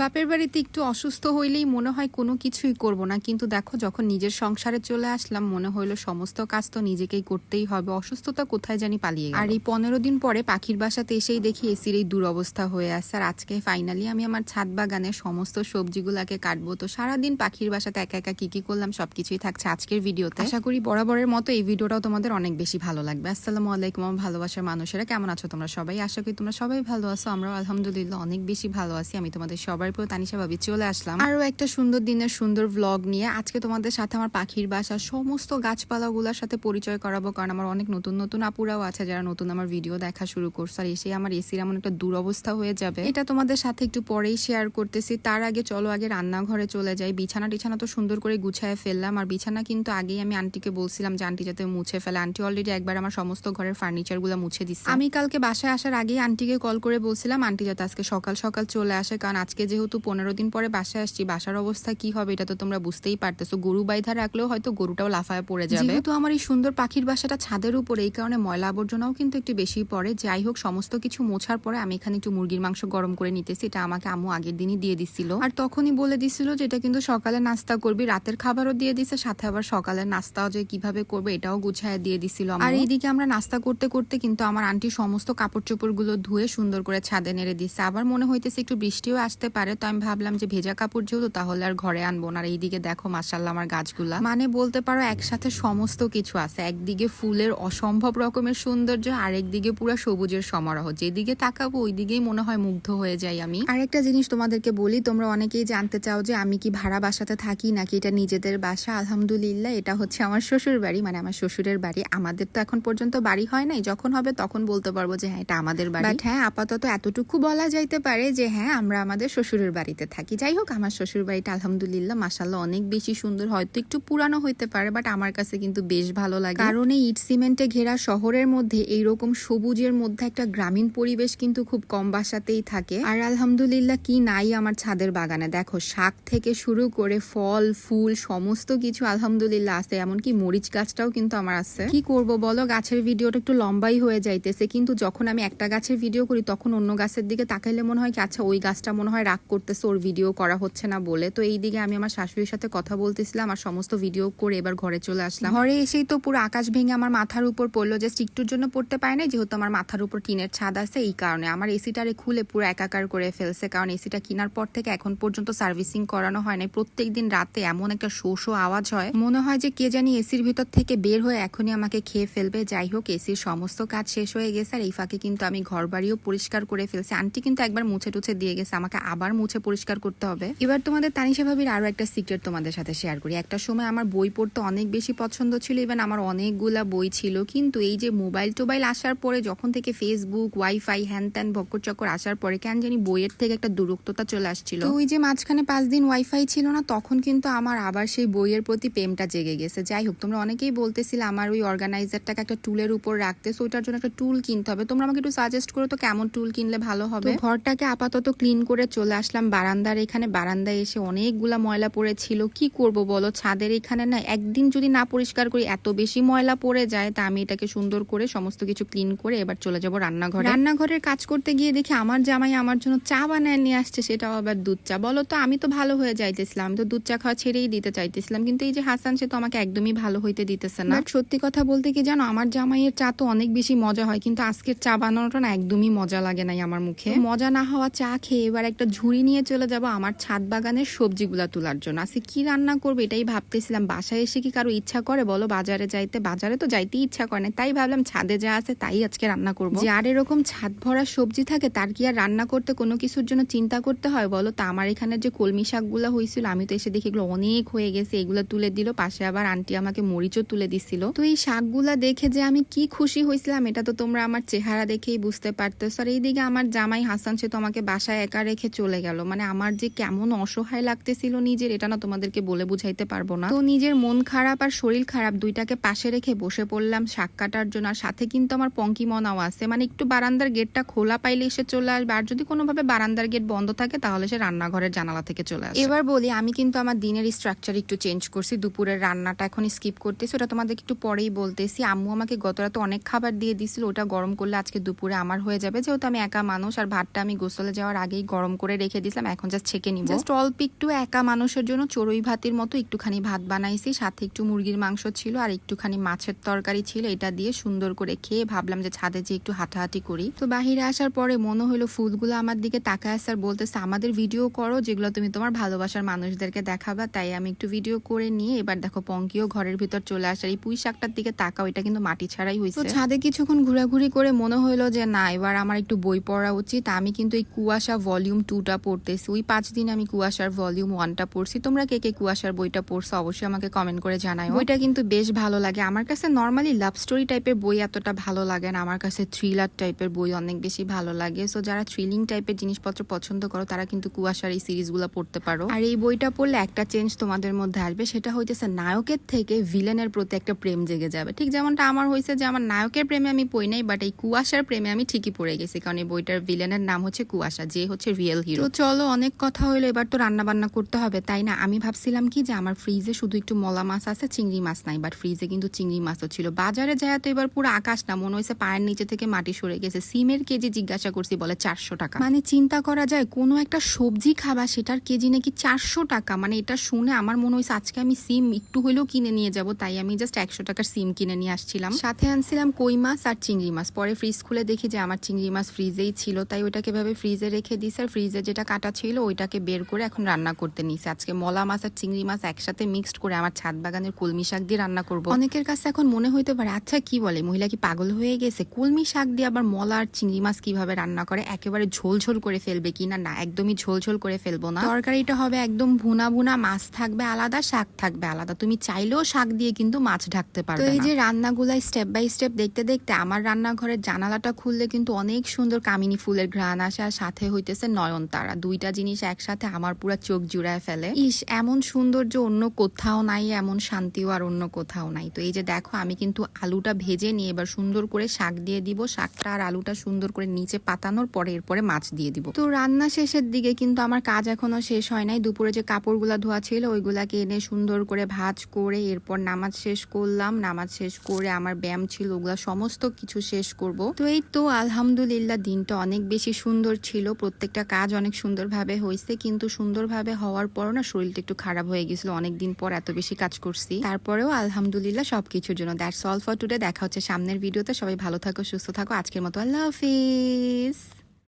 বাপের বাড়িতে একটু অসুস্থ হইলেই মনে হয় কোনো কিছুই করব না। কিন্তু দেখো, যখন নিজের সংসারে চলে আসলাম, মনে হইল সমস্ত কাজ তো নিজেকেই করতেই হবে। অসুস্থতা কোথায় জানি পালিয়ে আর এই পনেরো দিন পরে পাখির বাসাতে এসেই দেখি এসির এই দুরবস্থা হয়ে আসছে আর আজকে ফাইনালি আমি আমার ছাদ বাগানে সমস্ত সবজিগুলাকে কাটবো। তো সারাদিন পাখির বাসাতে একা একা কি কি করলাম, সবকিছুই থাকছে আজকের ভিডিওতে। আশা করি বরাবরের মতো এই ভিডিওটাও তোমাদের অনেক বেশি ভালো লাগবে। আসসালামু আলাইকুম, আমার ভালোবাসার মানুষেরা। কেমন আছো তোমরা সবাই? আশা করি তোমরা সবাই ভালো আছো। আমরাও আলহামদুলিল্লাহ অনেক বেশি ভালো আছি। আমি তোমাদের সবার পর তানিশা ভাবি চলে আসলাম। আরও একটা সুন্দর দিনের সুন্দর ভ্লগ নিয়ে আজকে তোমাদের সাথে আমার পাখির বাসা, সমস্ত গাছপালাগুলোর সাথে পরিচয় করাবো কারণ আমার অনেক নতুন নতুন আপুরাও আছে যারা নতুন আমার ভিডিও দেখা শুরু করছে। আর এসে আমার এসির এমন একটা দুরবস্থা হয়ে যাবে। এটা তোমাদের সাথে একটু পরেই শেয়ার করতেছি। তার আগে চলো আগে রান্নাঘরে চলে যাই। বিছানা টিছানা তো সুন্দর করে গুছায় ফেললাম। আর বিছানা কিন্তু আগেই আমি আন্টিকে বলছিলাম যে আন্টি যাতে মুছে ফেলে। আন্টি অলরেডি একবার আমার সমস্ত ঘরের ফার্নিচারগুলো মুছে দিচ্ছে। আমি কালকে বাসায় আসার আগেই আন্টিকে কল করে বলছিলাম আন্টি যাতে আজকে সকাল সকাল চলে আসে কারণ আজকে যেহেতু পনেরো দিন পরে বাসায় আসছি বাসার অবস্থা কি হবে এটা তো তোমরা বুঝতেই পারতেছো। গরু বাইধা রাখলেও হয়তো গরুটাও লাফায় পড়ে যাবে। যেহেতু আমার এই সুন্দর পাখির বাসাটা ছাদের উপরে এই কারণে ময়লা আবর্জনাও কিন্তু একটু বেশি পড়ে। যাই হোক সমস্ত কিছু মোছার পরে আমি এখানে একটু মুরগির মাংস গরম করে নিতেছি। এটা আমাকে আম্মু আগের দিনই দিয়ে দিছিল। আর তখনই বলে দিছিল যে এটা কিন্তু সকালে নাস্তা করবি রাতের খাবারও দিয়ে দিছে সাথে আবার সকালের নাস্তাও যে কীভাবে করবে এটাও গুছায় দিয়ে দিছিল আর এইদিকে আমরা নাস্তা করতে করতে কিন্তু আমার আন্টি সমস্ত কাপড় চোপড়গুলো ধুয়ে সুন্দর করে ছাদে নেড়ে দিচ্ছে আবার মনে হইতেছে একটু বৃষ্টিও আসতে পারে। তো আমি ভাবলাম যে ভেজা কাপড় যেহেতু, তাহলে আর ঘরে আনব না। আর এইদিকে দেখো মাসাল্লাহ আমার গাছগুলা। মানে বলতে পারো, একসাথে সমস্ত কিছু আছে। একদিকে ফুলের অসম্ভব রকমের সৌন্দর্য আর একদিকে পুরো সবুজের সমারোহ। যেদিকে তাকাবো ওই দিকেই মনে হয় মুগ্ধ হয়ে যাই আমি। আরেকটা জিনিস তোমাদেরকে বলি, তোমরা অনেকেই জানতে চাও যে আমি কি ভাড়া বাসাতে থাকি নাকি এটা নিজেদের বাসা? আলহামদুলিল্লাহ, এটা হচ্ছে আমার শ্বশুর বাড়ি মানে আমার শ্বশুরের বাড়ি। আমাদের তো এখন পর্যন্ত বাড়ি হয় নাই, যখন হবে তখন বলতে পারব যে হ্যাঁ এটা আমাদের বাড়ি। হ্যাঁ আপাতত এতটুকু বলা যাইতে পারে যে হ্যাঁ আমরা আমাদের শ্বশুরের বাড়িতে থাকি। যাই হোক, আমার শ্বশুর বাড়িটা আলহামদুলিল্লাহ মাসাল্লাহ অনেক বেশি সুন্দর। হয়তো একটু পুরানো হইতে পারে বাট আমার কাছে কিন্তু বেশ ভালো লাগে। কারণ এই ইট সিমেন্টে ঘেরা শহরের মধ্যে এইরকম সবুজের মধ্যে একটা গ্রামীণ পরিবেশ কিন্তু খুব কম বাসাতেই থাকে। আর আলহামদুলিল্লাহ কি নাই আমার ছাদের বাগানে। দেখো, শাক থেকে শুরু করে ফল, ফুল, সমস্ত কিছু আলহামদুলিল্লাহ আছে। এমনকি মরিচ গাছটাও কিন্তু আমার আছে। কি করব বলো? গাছের ভিডিওটা একটু লম্বাই হয়ে যাইতেছে, কিন্তু যখন আমি একটা গাছের ভিডিও করি, তখন অন্য গাছের দিকে তাকাইলে মনে হয় কি আচ্ছা ওই গাছটা মনে হয় রাগ করতেছে, ওর ভিডিও করা হচ্ছে না বলে। তো এই দিকে আমি আমার শাশুড়ির সাথে কথা বলতেছিলাম আর সমস্ত ভিডিও করে এবার ঘরে চলে আসলাম। ঘরে এসেই তো পুরো আকাশ ভেঙে আমার মাথার উপর পড়ল জাস্ট একটুর জন্য পড়তে পারে না যেহেতু আমার মাথার উপর টিনের ছাদ আছে, এই কারণে। আমার এসিটারে খুলে পুরো একাকার করে ফেলছে, কারণ এসিটা কেনার পর থেকে এখন পর্যন্ত সার্ভিসিং করানো হয় না প্রত্যেক দিন রাতে এমন একটা শো শো আওয়াজ হয়, মনে হয় যে কে জানি এসির ভিতর থেকে বের হয়ে এখনই আমাকে খেয়ে ফেলবে। যাই হোক এসির সমস্ত কাজ শেষ হয়ে গেছে আর এই ফাঁকে কিন্তু আমি ঘর বাড়িও পরিষ্কার করে ফেলছি। আন্টি কিন্তু একবার মুছে টুছে দিয়ে গেছে, আমাকে আবার মুছে পরিষ্কার করতে হবে। এবার তোমাদের তানিশা ভাবির আরও একটা সিক্রেট তোমাদের সাথে শেয়ার করি। একটা সময় আমার বই পড়তে অনেক বেশি পছন্দ ছিল ইভেন আমার অনেকগুলা বই ছিল। কিন্তু এই যে মোবাইল টোবাইল আসার পরে, যখন থেকে ফেসবুক ওয়াইফাই হ্যান ত্যান, ভক্কর চক্কর আসার পরে, কেন জানি বইয়ের থেকে একটা দূরত্বতা চলে আসছিল। ওই যে মাঝখানে পাঁচ দিন ওয়াইফাই ছিল না, তখন কিন্তু আমার আবার সেই বইয়ের প্রতি প্রেমটা জেগে গেছে। যাই হোক, তোমরা অনেকেই বলতেছিলে আমার ওই অর্গানাইজারটাকে একটা টুলের উপর রাখতে সো ওইটার জন্য একটা টুল কিনতে হবে। তোমরা আমাকে একটু সাজেস্ট করো তো কেমন টুল কিনলে ভালো হবে। ঘরটাকে আপাতত ক্লিন করে চলে আসলাম বারান্দার এখানে। বারান্দায় এসে অনেকগুলা ময়লা পড়েছিল। কি করব বলো? ছাদের এখানে না, একদিন যদি না পরিষ্কার করি, এত বেশি ময়লা পড়ে যায়, তা আমি এটাকে সুন্দর করে সমস্ত কিছু ক্লিন করে এবার চলে যাব রান্নাঘরে। রান্নাঘরের কাজ করতে গিয়ে দেখি আমার জামাই আমার জন্য চা বানায় নিয়ে আসছে, সেটাও আবার দুধ চা। বলো তো, আমি তো ভালো হয়ে যাইতেছিলাম, আমি তো দুধ চা খাওয়া ছেড়েই দিতে চাইতেছিলাম, কিন্তু এই যে হাসান, সে তো আমাকে একদমই ভালো হইতে দিতেছে না। সত্যি কথা বলতে কি জানো, আমার জামাইয়ের চা তো অনেক বেশি মজা হয়, কিন্তু আজকের চা বানানোটা না একদমই মজা লাগে নাই আমার মুখে। মজা না হওয়া চা খেয়ে এবার একটা ঝুড়ি নিয়ে চলে যাব আমার ছাদ বাগানের সবজিগুলা তোলার জন্য। আজকে কি রান্না করব এটাই ভাবতেছিলাম, বাসায় এসে কি কারও ইচ্ছা করে? বলো, বাজারে যাইতে, বাজারে তো যাইতেই ইচ্ছা করে না, তাই ভাবলাম ছাদে যা আছে তাই আজকে রান্না করব। যার এরকম ছাদ ভরা সবজি থাকে তার কি আর রান্না করতে কোনো কিছুর জন্য চিন্তা করতে হয়? বলো, তা আমার এখানে যে কলমি শাকগুলো হয়েছিল আমি তো এসে দেখি এগুলো অনেক হয়ে গেছে, এগুলো তুলে দিল, পাশে আবার আন্টি আমাকে মরিচও তুলে দিছিল। তো এই শাকগুলা দেখে যে আমি কি খুশি হয়েছিলাম এটা তো তোমরা আমার চেহারা দেখেই বুঝতে পারতেছ। আর এইদিকে আমার জামাই হাসান, সে তো আমাকে বাসায় একা রেখে চলে গেল। মানে আমার যে কেমন অসহায় লাগতেছিল নিজের, এটা না তোমাদেরকে বলে বুঝাইতে পারব না। তো নিজের মন খারাপ আর শরীর খারাপ দুইটাকে পাশে রেখে বসে পড়লাম শাক কাটার জন্য। আর সাথে কিন্তু আমার পঙ্কি মনাও আছে। মানে একটু বারান্দার গেটটা খোলা পাইলে এসে চলে আসবে। আর যদি কোনোভাবে বারান্দার গেট বন্ধ থাকে, তাহলে সে রান্নাঘরের জানালা থেকে চলে আসে। এবার বলি, আমি কিন্তু আমার দিনের স্ট্রাকচার একটু চেঞ্জ করছি। দুপুরের রান্নাটা এখন স্কিপ করতেছি। ওটা তোমাদের একটু পরেই বলতেছি। আম্মু আমাকে গত রাতে অনেক খাবার দিয়ে দিছিল। ওটা গরম করলে আজকে দুপুরে আমার হয়ে যাবে। যেহেতু আমি একা মানুষ, আর ভাতটা আমি গোসলে যাওয়ার আগেই গরম করে রেখে দিয়েছিলাম এখন জাস্ট ছেঁকে নিব। জাস্ট অল্প একটু একা মানুষের জন্য চড়ুই ভাতের মতো একটুখানি ভাত বানাইছি সাথে একটু মুরগির মাংস ছিল আর একটুখানি মাছের তরকারি ছিল এটা দিয়ে সুন্দর করে খেয়ে ভাবলাম যে ছাদে যে একটু হাঁটাহাঁটি করি। তো বাহিরে আসার পরে মনে হলো ফুলগুলো আমার দিকে তাকায় আসার বলতেছে আমাদের ভিডিও করো যেগুলো তুমি তোমার ভালোবাসার মানুষদেরকে দেখাবা। তাই আমি একটু ভিডিও করে নিয়ে এবার দেখো পঙ্কিও ঘরের ভিতর চলে আসার এই পুঁই শাকটার দিকে তাকাও এটা কিন্তু মাটি ছাড়াই হয়েছে তো ছাদে কিছুক্ষণ ঘোরাঘুরি করে মনে হলো যে না এবার আমার একটু বই পড়া উচিত। আমি কিন্তু এই কুয়াশা ভলিউম টুটা পড়তেছি। ওই পাঁচ দিন আমি কুয়াশার ভলিউম ওয়ানটা পড়ছি। তোমরা কে কে কুয়াশার বইটা পড়ছো অবশ্যই আমাকে কমেন্ট করে জানাই বইটা কিন্তু বেশ ভালো লাগে। আমার কাছে নর্মালি লাভ স্টোরি টাইপের বই এতটা ভালো লাগে না। আমার কাছে থ্রিলার টাইপের বই অনেক বেশি ভালো লাগে। সো যারা থ্রিলিং টাইপের জিনিসপত্র পছন্দ করো, তারা কিন্তু কুয়াশার এই সিরিজগুলো পড়তে পারো। আর এই বইটা পড়লে একটা চেঞ্জ তোমাদের মধ্যে আসবে। সেটা হইতেছে নায়কের থেকে ভিলেনের প্রতি একটা প্রেম জেগে যাবে। ঠিক যেমনটা আমার হয়েছে যে, আমার নায়কের প্রেমে আমি পড়ি নাই বাট এই কুয়াশার প্রেমে আমি ঠিকই পড়ে গেছি। কারণ এই বইটার ভিলেনের নাম হচ্ছে কুয়াশা, যে হচ্ছে রিয়েল হিরো তো চলো, অনেক কথা হলো এবার তো রান্না বান্না করতে হবে। তাই না? আমি ভাবছিলাম কি যে আমার ফ্রিজে শুধু একটু মলা মাছ আছে, চিংড়ি মাছ নাই বাট ফ্রিজে কিন্তু চিংড়ি মাছও ছিল। বাজারে যায় তো এবার পুরো আকাশ না, মনে হয়েছে পায়ের নিচে থেকে মাটি সরে গেছে। সিমের কেজি জিজ্ঞাসা করছি, বলে চারশো টাকা। মানে চিন্তা করা যায়, কোনো একটা সবজি খাবা, সেটার কেজি নাকি চারশো টাকা? মানে এটা শুনে আমার মনে হয়েছে, আজকে আমি সিম একটু হলেও কিনে নিয়ে যাব, তাই আমি জাস্ট একশো টাকার সিম কিনে নিয়ে আসছিলাম। সাথে আনছিলাম কই মাছ আর চিংড়ি মাছ। পরে ফ্রিজ খুলে দেখি যে আমার চিংড়ি মাছ ফ্রিজেই ছিল, তাই ওইটাকে ভাবে ফ্রিজে রেখে দিয়েছে। আর ফ্রিজে যেটা কাটা ছিল ওইটাকে বের করে এখন রান্না করতে নিয়েছে আজকে মলা মাছ আর চিংড়ি মাছ একসাথে মিক্সড করে আমার ছাদ বাগানের কলমি শাক দিয়ে রান্না করব। অনেকের কাছে এখন মনে হইতে পারে আচ্ছা কি বলে? মহিলা কি পাগল হয়ে গেছে? কলমি শাক দিয়ে আবার মলা আর চিংড়ি মাছ কীভাবে রান্না করে? একেবারে ঝোল ঝোল করে ফেলবে কিনা না? না একদমই ঝোল ঝোল করে ফেলব না। তরকারিটা হবে একদম ভুনা ভুনা মাছ থাকবে আলাদা শাক থাকবে আলাদা। তুমি চাইলেও শাক দিয়ে কিন্তু মাছ ঢাকতে পারবে এই যে রান্নাগুলাই স্টেপ বাই স্টেপ দেখতে দেখতে আমার রান্নাঘরের জানালাটা খুললে কিন্তু অনেক সুন্দর কামিনী ফুলের ঘ্রাণ আসে আর সাথে হইতেছে নয়নতারা দুইটা জিনিস একসাথে আমার পুরো চোখ জুড়ায় ফেলে। ইস, এমন সৌন্দর্য অন্য কোথাও নাই, এমন শান্তিও আর অন্য কোথাও নাই। তো এই যে দেখো, আমি কিন্তু আলুটা ভেজে নিয়ে এবার সুন্দর করে শাক দিয়ে দিব। শাকটা আর আলুটা সুন্দর করে নিচে পাতানোর পরে এরপরে মাছ দিয়ে দিব। তো রান্না শেষের দিকে কিন্তু আমার কাজ এখনও শেষ হয় নাই। দুপুরে যে কাপড়গুলা ধোয়া ছিল, ওইগুলাকে এনে সুন্দর করে ভাজ করে এরপর নামাজ শেষ করলাম। নামাজ শেষ করে আমার ব্যায়াম ছিল, ওগুলা সমস্ত কিছু শেষ করব। তো এই তো আলহামদুলিল্লাহ, দিনটা অনেক বেশি সুন্দর ছিল। প্রত্যেকটা কাজ অনেক সুন্দরভাবে হয়েছে কিন্তু সুন্দরভাবে হওয়ার পর না শরীরটা একটু খারাপ হয়ে গেছিল। অনেকদিন পর এত বেশি কাজ করছি। তারপরেও আলহামদুলিল্লাহ সবকিছুর জন্য দ্যাটস অল ফর টুডে দেখা হচ্ছে সামনের ভিডিওতে। সবাই ভালো থাকো, সুস্থ থাকো। আজকের মতো আল্লাহ হাফিজ।